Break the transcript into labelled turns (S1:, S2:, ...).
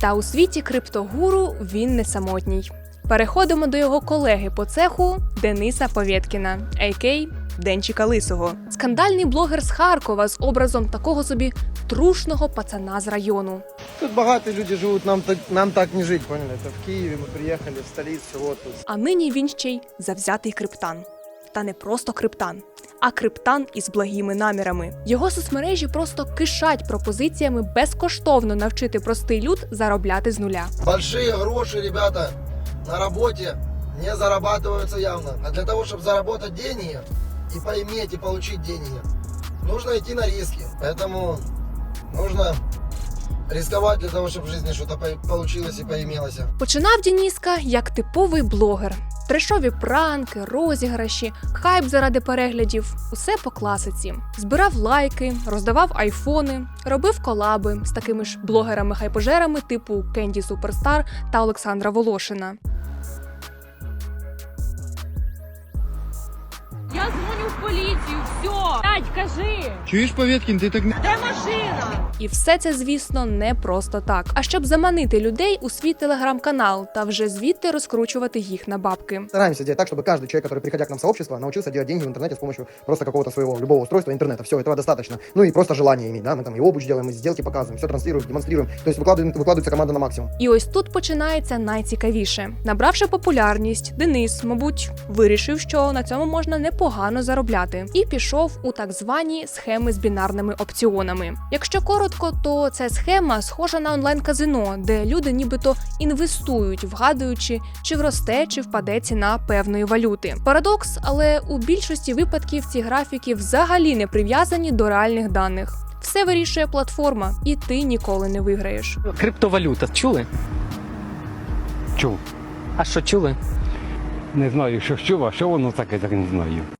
S1: Та у світі криптогуру він не самотній. Переходимо до його колеги по цеху Дениса Повєткіна, а.к. Денчика Лисого. Скандальний блогер з Харкова з образом такого собі трушного пацана з району.
S2: Тут богатые люди живут, нам так, нам так не жить, поняли? Это в Киеве мы приехали, в столицу, вот тут.
S1: А нині він ще й завзятий криптан. Та не просто криптан, а криптан із благими намірами. Його соцмережі просто кишать пропозиціями безкоштовно навчити простий люд заробляти з нуля.
S3: Большие гроши, ребята, на работе не зарабатываются явно. А для того, чтобы заработать деньги и поиметь, и получить деньги, нужно идти на риски. Поэтому нужно рисковать для того, чтобы в жизни что-то по- получилось и поимелось.
S1: Починав Дініска як типовий блогер. Трешові пранки, розіграші, хайп заради переглядів усе по класиці. Збирав лайки, роздавав айфони, робив колаби з такими ж блогерами-хайпожерами типу Кенді Суперстар та Олександра Волошина.
S4: Я дзвоню в поліцію, все. Тать, кажи,
S2: Чуешь, Поветкин, ты так...
S4: де машина?
S1: І все це, звісно, не просто так. А щоб заманити людей у свій телеграм-канал та вже звідти розкручувати їх на бабки.
S5: Стараемся делать так, чтобы каждый человек, который, приходя к нам в сообщество, научился делать деньги в интернете с помощью просто какого-то своего любого устройства интернета. Все, этого достаточно. Ну и просто желание иметь, да, мы там и обуч делаем, и сделки показываем, все транслируем, демонстрируем. То есть выкладываем, выкладывается команда на максимум.
S1: І ось тут починається найцікавіше. Набравши популярність, Денис, мабуть, вирішив, що на цьому можна непогано заробляти, і пішов у так звані схеми з бінарними опціонами. Якщо коротко, то це схема схожа на онлайн-казино, де люди нібито інвестують, вгадуючи, чи вросте, чи впаде ціна певної валюти. Парадокс, але у більшості випадків ці графіки взагалі не прив'язані до реальних даних. Все вирішує платформа, і ти ніколи не виграєш.
S6: Криптовалюта. Чули?
S7: Чув.
S6: А що чули?
S7: Не знаю, що чув, а що воно таке, так не знаю.